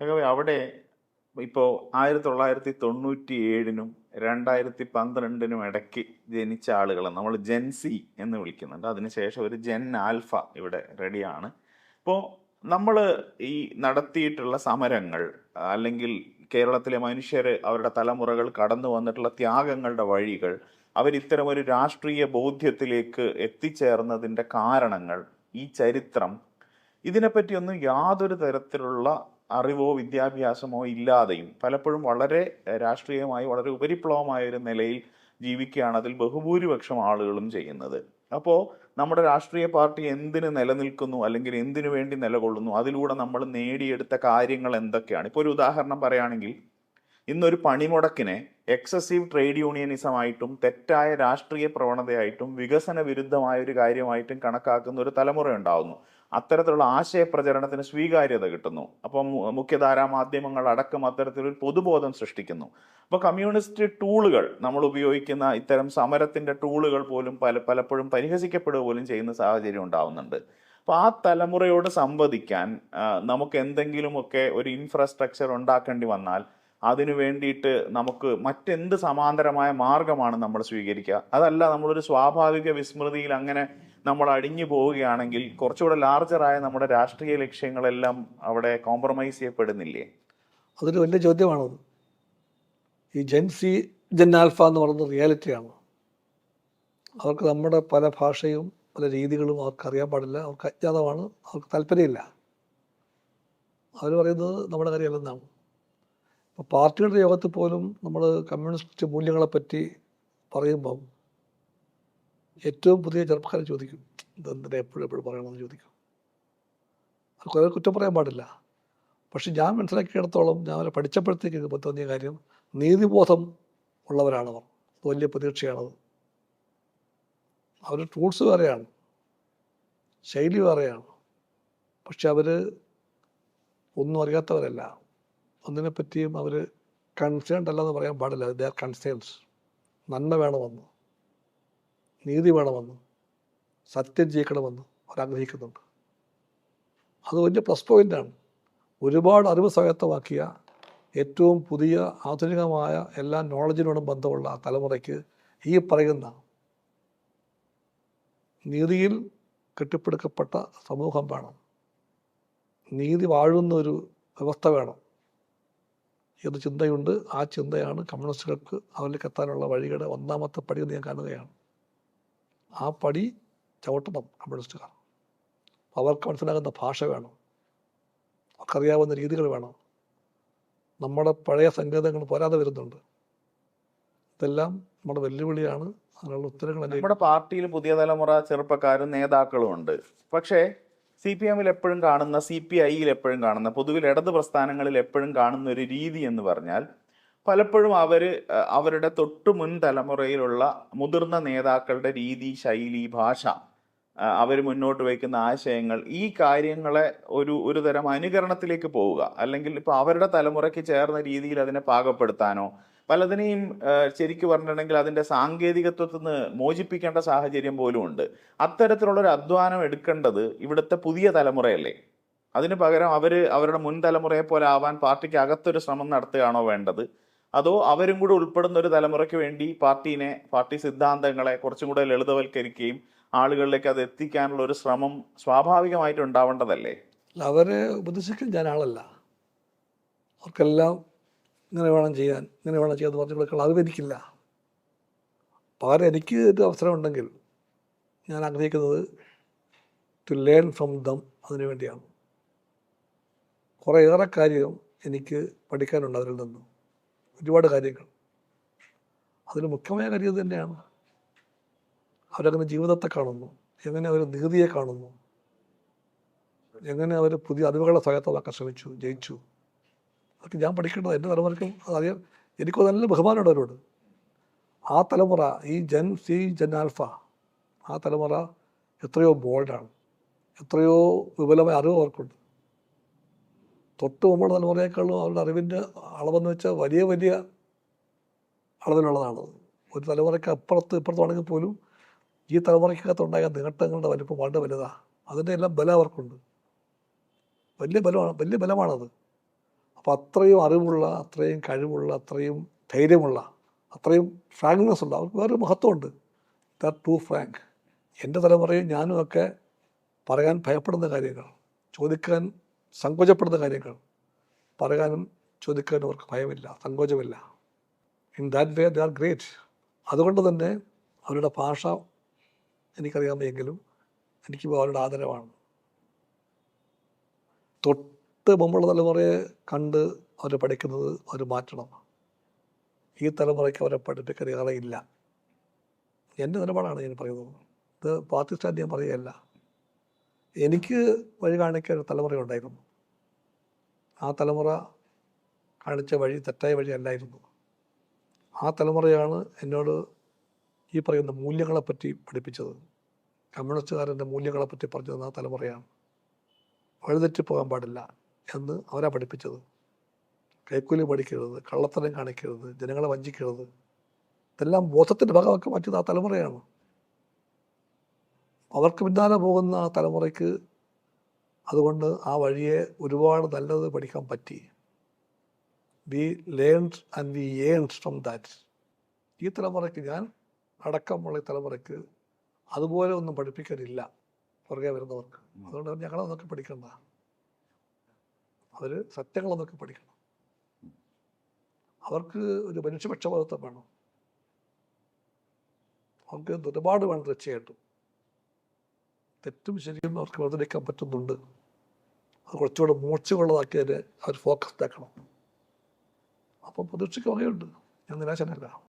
സഖാവേ, അവിടെ ഇപ്പോൾ ആയിരത്തി തൊള്ളായിരത്തി തൊണ്ണൂറ്റി ഏഴിനും രണ്ടായിരത്തി പന്ത്രണ്ടിനും ഇടയ്ക്ക് ജനിച്ച ആളുകളെ നമ്മൾ ജെൻസി എന്ന് വിളിക്കുന്നുണ്ട്. അതിനുശേഷം ഒരു ജെൻ ആൽഫ ഇവിടെ റെഡിയാണ്. ഇപ്പോൾ നമ്മൾ ഈ നടത്തിയിട്ടുള്ള സമരങ്ങൾ അല്ലെങ്കിൽ കേരളത്തിലെ മനുഷ്യർ അവരുടെ തലമുറകൾ കടന്നു വന്നിട്ടുള്ള ത്യാഗങ്ങളുടെ വഴികൾ അവരിത്തരം ഒരു രാഷ്ട്രീയ ബോധ്യത്തിലേക്ക് എത്തിച്ചേർന്നതിന്റെ കാരണങ്ങൾ ഈ ചരിത്രം ഇതിനെപ്പറ്റിയൊന്നും യാതൊരു തരത്തിലുള്ള അറിവോ വിദ്യാഭ്യാസമോ ഇല്ലാതെയും പലപ്പോഴും വളരെ രാഷ്ട്രീയമായി വളരെ ഉപരിപ്ലവമായ ഒരു നിലയിൽ ജീവിക്കുകയാണ് അതിൽ ബഹുഭൂരിപക്ഷം ആളുകളും ചെയ്യുന്നത്. അപ്പോൾ നമ്മുടെ രാഷ്ട്രീയ പാർട്ടി എന്തിന് നിലനിൽക്കുന്നു അല്ലെങ്കിൽ എന്തിനു വേണ്ടി നിലകൊള്ളുന്നു? അതിലൂടെ നമ്മൾ നേടിയെടുത്ത കാര്യങ്ങൾ എന്തൊക്കെയാണ്? ഇപ്പോൾ ഒരു ഉദാഹരണം പറയുകയാണെങ്കിൽ ഇന്നൊരു പണിമുടക്കിനെ എക്സസീവ് ട്രേഡ് യൂണിയനിസമായിട്ടും തെറ്റായ രാഷ്ട്രീയ പ്രവണതയായിട്ടും വികസന വിരുദ്ധമായ ഒരു കാര്യമായിട്ടും കണക്കാക്കുന്ന ഒരു തലമുറ ഉണ്ടാവുന്നു അത്തരത്തിലുള്ള ആശയപ്രചരണത്തിന് സ്വീകാര്യത കിട്ടുന്നു. അപ്പം മുഖ്യധാര മാധ്യമങ്ങൾ അടക്കം അത്തരത്തിലൊരു പൊതുബോധം സൃഷ്ടിക്കുന്നു. അപ്പോൾ കമ്മ്യൂണിസ്റ്റ് ടൂളുകൾ നമ്മൾ ഉപയോഗിക്കുന്ന ഇത്തരം സമരത്തിന്റെ ടൂളുകൾ പോലും പല പലപ്പോഴും പരിഹസിക്കപ്പെടുക പോലും ചെയ്യുന്ന സാഹചര്യം ഉണ്ടാവുന്നുണ്ട്. അപ്പോൾ ആ തലമുറയോട് സംവദിക്കാൻ നമുക്ക് എന്തെങ്കിലുമൊക്കെ ഒരു ഇൻഫ്രാസ്ട്രക്ചർ ഉണ്ടാക്കേണ്ടി വന്നാൽ അതിനു വേണ്ടിയിട്ട് നമുക്ക് മറ്റെന്ത് സമാന്തരമായ മാർഗമാണ് നമ്മൾ സ്വീകരിക്കുക? അതല്ല നമ്മളൊരു സ്വാഭാവിക വിസ്മൃതിയിൽ അങ്ങനെ നമ്മൾ അടിഞ്ഞു പോവുകയാണെങ്കിൽ കുറച്ചുകൂടെ ലാർജറായ നമ്മുടെ രാഷ്ട്രീയ ലക്ഷ്യങ്ങളെല്ലാം അവിടെ കോംപ്രമൈസ് ചെയ്യപ്പെടുന്നില്ലേ? അതൊരു വലിയ ചോദ്യമാണത് ഈ ജെൻ സി ജെൻ ആൽഫ എന്ന് പറയുന്നത് റിയാലിറ്റിയാണ് അവർക്ക് നമ്മുടെ പല ഭാഷയും പല രീതികളും അവർക്ക് അറിയാൻ പാടില്ല അവർക്ക് അജ്ഞാതമാണ് അവർക്ക് താല്പര്യമില്ല. അവർ പറയുന്നത് നമ്മുടെ കാര്യമല്ലെന്നാണ് ഇപ്പോൾ പാർട്ടികളുടെ യോഗത്തിൽ പോലും നമ്മൾ കമ്മ്യൂണിസ്റ്റ് മൂല്യങ്ങളെപ്പറ്റി പറയുമ്പം ഏറ്റവും പുതിയ ചെറുപ്പക്കാരെ ചോദിക്കും ഇതെന്തിനാ എപ്പോഴും എപ്പോഴും പറയണമെന്ന് ചോദിക്കും? അത് കുറേ കുറ്റം പറയാൻ പാടില്ല. പക്ഷെ ഞാൻ മനസ്സിലാക്കിയിടത്തോളം ഞാൻ അവരെ പഠിച്ചപ്പോഴത്തേക്ക് തോന്നിയ കാര്യം നീതിബോധം ഉള്ളവരാണവർ. വലിയ പ്രതീക്ഷയാണത്. അവർ ടൂൾസ് വേറെയാണ്. ശൈലി വേറെയാണ്. പക്ഷെ അവർ ഒന്നും അറിയാത്തവരല്ല. ഒന്നിനെപ്പറ്റിയും അവർ കൺസേൺഡ് അല്ലെന്ന് പറയാൻ പാടില്ല. ദേ ആർ കൺസേൺസ് നന്മ വേണമെന്ന് നീതി വേണമെന്ന് സത്യം ജയിക്കണമെന്നും അവരാഗ്രഹിക്കുന്നുണ്ട് അത് വലിയ പ്ലസ് പോയിന്റാണ് ഒരുപാട് അറിവ് സ്വായത്തമാക്കിയ ഏറ്റവും പുതിയ ആധുനികമായ എല്ലാ നോളജിനോടും ബന്ധമുള്ള ആ തലമുറയ്ക്ക് ഈ പറയുന്ന നീതിയിൽ കെട്ടിപ്പടുക്കപ്പെട്ട സമൂഹം വേണം. നീതി വാഴുന്ന ഒരു വ്യവസ്ഥ വേണം. എന്ന് ചിന്തയുണ്ട് ആ ചിന്തയാണ് കമ്മ്യൂണിസ്റ്റുകൾക്ക് അവരിലേക്ക് എത്താനുള്ള വഴിയുടെ ഒന്നാമത്തെ പടി ഞാൻ കാണുകയാണ്. ആ പടി ചവിട്ടണം കമ്മ്യൂണിസ്റ്റുകാർ അവർക്ക് മനസ്സിലാകുന്ന ഭാഷ വേണം. അവർക്കറിയാവുന്ന രീതികൾ വേണം. നമ്മുടെ പഴയ സങ്കേതങ്ങൾ പോരാതെ വരുന്നുണ്ട്. ഇതെല്ലാം നമ്മുടെ വെല്ലുവിളിയാണ്. അതിനുള്ള ഉത്തരങ്ങൾ നമ്മുടെ പാർട്ടിയിൽ പുതിയ തലമുറ ചെറുപ്പക്കാരും നേതാക്കളും ഉണ്ട്. പക്ഷേ സി പി എമ്മിൽ എപ്പോഴും കാണുന്ന സി പി ഐയിൽ എപ്പോഴും കാണുന്ന പൊതുവിൽ ഇടത് പ്രസ്ഥാനങ്ങളിൽ എപ്പോഴും കാണുന്ന ഒരു രീതി എന്ന് പറഞ്ഞാൽ പലപ്പോഴും അവർ അവരുടെ തൊട്ടു മുൻ തലമുറയിലുള്ള മുതിർന്ന നേതാക്കളുടെ രീതി ശൈലി ഭാഷ അവർ മുന്നോട്ട് വയ്ക്കുന്ന ആശയങ്ങൾ ഈ കാര്യങ്ങളെ ഒരു ഒരു തരം അനുകരണത്തിലേക്ക് പോവുക. അല്ലെങ്കിൽ ഇപ്പൊ അവരുടെ തലമുറയ്ക്ക് ചേർന്ന രീതിയിൽ അതിനെ പാകപ്പെടുത്താനോ പലതിനെയും ശരിക്കു പറഞ്ഞിട്ടുണ്ടെങ്കിൽ അതിന്റെ സാങ്കേതികത്വത്തിൽ നിന്ന് മോചിപ്പിക്കേണ്ട സാഹചര്യം പോലും ഉണ്ട്. അത്തരത്തിലുള്ള ഒരു അധ്വാനം എടുക്കേണ്ടത് ഇവിടുത്തെ പുതിയ തലമുറയല്ലേ? അതിന് പകരം അവർ അവരുടെ മുൻ തലമുറയെ പോലെ ആവാൻ പാർട്ടിക്ക് അകത്തൊരു ശ്രമം നടത്തുകയാണോ വേണ്ടത്? അതോ അവരും കൂടെ ഉൾപ്പെടുന്ന ഒരു തലമുറയ്ക്ക് വേണ്ടി പാർട്ടീനെ പാർട്ടി സിദ്ധാന്തങ്ങളെ കുറച്ചും കൂടെ ലളിതവൽക്കരിക്കുകയും ആളുകളിലേക്ക് അത് എത്തിക്കാനുള്ള ഒരു ശ്രമം സ്വാഭാവികമായിട്ട് ഉണ്ടാവേണ്ടതല്ലേ? അവരെ ഉപദേശിക്കാൻ ഞാൻ ആളല്ല. അവർക്കെല്ലാം ഇങ്ങനെ വേണം ചെയ്യാൻ ഇങ്ങനെ വേണം ചെയ്യാൻ പറഞ്ഞു കൊടുക്കാൻ അറിവ് എനിക്കില്ല. പകരം എനിക്ക് ഒരു അവസരം ഉണ്ടെങ്കിൽ ഞാൻ ആഗ്രഹിക്കുന്നത് ടു ലേൺ ഫ്രം ദം അതിനു വേണ്ടിയാണ്. കുറേ ഏറെ കാര്യം എനിക്ക് പഠിക്കാനുണ്ട് അവരിൽ നിന്ന്. ഒരുപാട് കാര്യങ്ങൾ. അതിൽ മുഖ്യമായ കാര്യം ഇത് തന്നെയാണ്. അവരങ്ങനെ ജീവിതത്തെ കാണുന്നു. എങ്ങനെ അവർ നീതിയെ കാണുന്നു. എങ്ങനെ അവർ പുതിയ അറിവുകളെ സ്വായത്തമാക്കാൻ ശ്രമിച്ചു ജയിച്ചു. അതൊക്കെ ഞാൻ പഠിക്കേണ്ടത് എന്റെ തലമുറയ്ക്കും അതറിയാൻ എനിക്ക് നല്ല ബഹുമാനമുണ്ട് അവരോട്. ആ തലമുറ ഈ ജൻ സി ജൻ ആൽഫ ആ തലമുറ എത്രയോ ബോൾഡാണ്. എത്രയോ വിപുലമായ അറിവ് അവർക്കുണ്ട്. തൊട്ട് മുമ്പുള്ള തലമുറയേക്കാളും അവരുടെ അറിവിന്റെ അളവെന്ന് വെച്ചാൽ വലിയ വലിയ അളവിലുള്ളതാണ് ഒരു തലമുറയ്ക്ക് അപ്പുറത്ത് ഇപ്പുറത്താണെങ്കിൽ പോലും ഈ തലമുറയ്ക്കകത്തുണ്ടായ നേട്ടങ്ങളുടെ വലിപ്പം വളരെ വലുതാണ് അതിന്റെ എല്ലാം ബലം അവർക്കുണ്ട്. വലിയ ബലമാണ് വലിയ ബലമാണത്. അപ്പം അത്രയും അറിവുള്ള അത്രയും കഴിവുള്ള അത്രയും ധൈര്യമുള്ള അത്രയും ഫ്രാങ്ക്നെസ് ഉണ്ട് അവർക്ക് വേറൊരു മഹത്വമുണ്ട്. ദർ ടു ഫ്രാങ്ക് എന്റെ തലമുറയും ഞാനും ഒക്കെ പറയാൻ ഭയപ്പെടുന്ന കാര്യങ്ങൾ ചോദിക്കാൻ സങ്കോചപ്പെടുന്ന കാര്യങ്ങൾ. പറയാനും ചോദിക്കാനും അവർക്ക് ഭയമില്ല സങ്കോചമില്ല. In that way they are great അതുകൊണ്ട് തന്നെ അവരുടെ ഭാഷ എനിക്കറിയാമെങ്കിലും എനിക്ക് അവരുടെ ആദരവാണ്. തൊട്ട് മുമ്പുള്ള തലമുറയെ കണ്ട് അവർ പഠിക്കുന്നത് അവർ മാറ്റണം. ഈ തലമുറയ്ക്ക് അവരെ പഠിപ്പിക്കാൻ ഇല്ല. എന്റെ നിലപാടാണ് ഞാൻ പറയുന്നത്. ഇത് പാർട്ടി സ്റ്റാൻഡ് ഞാൻ പറയുകയല്ല. എനിക്ക് വഴി കാണിക്കാൻ ഒരു തലമുറയുണ്ടായിരുന്നു. ആ തലമുറ കാണിച്ച വഴി തെറ്റായ വഴി അല്ലായിരുന്നു. ആ തലമുറയാണ് എന്നോട് ഈ പറയുന്ന മൂല്യങ്ങളെപ്പറ്റി പഠിപ്പിച്ചത്. കമ്മ്യൂണിസ്റ്റുകാരന്റെ മൂല്യങ്ങളെപ്പറ്റി പറഞ്ഞു തന്ന ആ തലമുറയാണ്. വഴിതെറ്റി പോകാൻ പാടില്ല എന്ന് അവരാ പഠിപ്പിച്ചത്. കൈക്കൂലി പഠിക്കരുത് കള്ളത്തരം കാണിക്കരുത് ജനങ്ങളെ വഞ്ചിക്കരുത്. ഇതെല്ലാം ബോധത്തിന്റെ ഭാഗമാക്കി മാറ്റിയത് ആ തലമുറയാണ്. അവർക്ക് പിന്നാലെ പോകുന്ന ആ തലമുറയ്ക്ക് അതുകൊണ്ട് ആ വഴിയെ ഒരുപാട് നല്ലത് പഠിക്കാൻ പറ്റി. We learns and we earns from that ഈ തലമുറയ്ക്ക് ഞാൻ അടക്കമുള്ള ഈ തലമുറയ്ക്ക് അതുപോലെ ഒന്നും പഠിപ്പിക്കാനില്ല. പുറകെ വരുന്നവർക്ക്. അതുകൊണ്ട് ഞങ്ങളൊന്നൊക്കെ പഠിക്കണ്ട. അവർ സത്യങ്ങളൊന്നൊക്കെ പഠിക്കണം. അവർക്ക് ഒരു മനുഷ്യപക്ഷപാതത്വം വേണം. അവർക്ക് ഒരുപാട് വേണം തീർച്ചയായിട്ടും തെറ്റും ശരിയും അവർക്ക് വേർതിരിക്കാൻ പറ്റുന്നുണ്ട്. അത് കുറച്ചുകൂടെ മൂർച്ചയുള്ളതാക്കി അവർ ഫോക്കസ്ഡ് ആക്കണം. അപ്പം പ്രതീക്ഷയ്ക്ക് വകയുണ്ട് ഞാൻ നിരാശനല്ല.